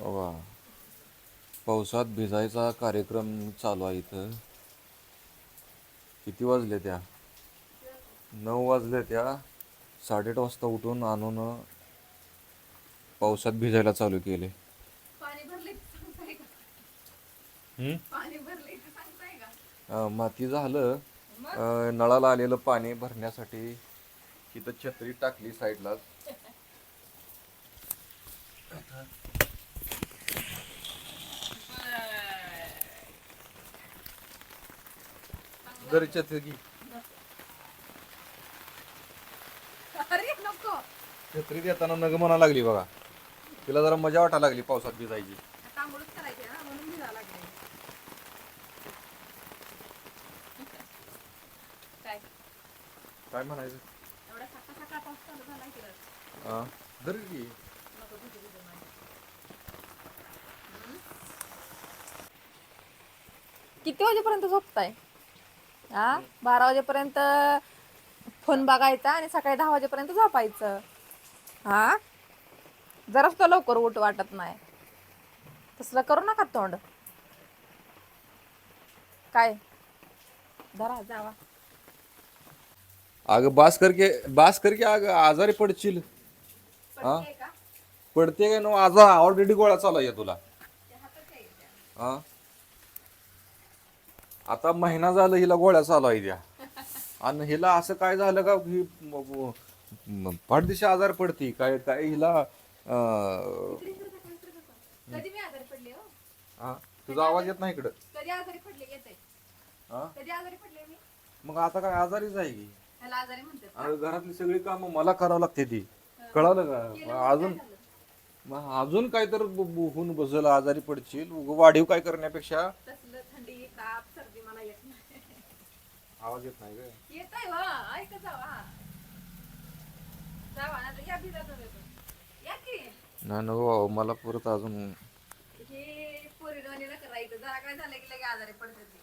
वा पावसात भिजायचा कार्यक्रम चालू आहे इथं. किती वाजले त्या? नऊ वाजले त्या. साडेआठ वाजता उठून आणून पावसात भिजायला चालू केले. माती झालं. नळाला आलेलं पाणी भरण्यासाठी इथं छत्री टाकली साईडला जरी छत्री घे. अरे नको. छत्री देताना नग म्हणा लागली बघा. तिला जरा मजा वाटायला लागली पावसात भिजायची. तांबूळच करायचे ना म्हणून भिजा लागले. काय? काय म्हणायचं? एवढा सकाळ सकाळ पाऊस चालू झाला की रे. हा. जरी घे. नको भिजू भिजू नाही. किती वाजेपर्यंत झोपताय? हा? बारा वाजेपर्यंत फोन बघायचा आणि सकाळी दहा वाजेपर्यंत झोपायचं. हा? जरा सुद्धा लवकर उठ वाटत नाही. तसलं करू नका तोंड. काय? धरा जावा. अगं बास करके बास करके अगं आजारी पडशील. हा? पडते काय नो? आज ऑलरेडी गोळा चालू आहे तुला हा? आता महिना झालं हिला गोळ्या चालू आहे त्या आणि हिला असं काय झालं का ही पाठदिशी आजार पडती. काय काय हिला अं, कधी मी आजारी पडले हो. हा? तुझा आवाज येत नाही इकडं. कधी आजारी पडले येते हा? कधी आजारी पडले मी? मग आता काय आजारीच आहे की? आजारी म्हणतात घरातली सगळी कामं मला करावं लागते ती. कळालं का? अजून मग अजून काय तर ब- ब- होऊन बसल आजारी पडशील. उगं वाढीव काय करण्यापेक्षा तसलं थंडी ताप सर्दी. आवाज येत नाही काय येत आहे वा. ऐक जावा जावा ना या भिजा तुम्ही पण. या की. नाही नको मला परत अजून हे पोरी दोन्हीला करायचं जरा काय झालं की लगे आजारी पडते ती.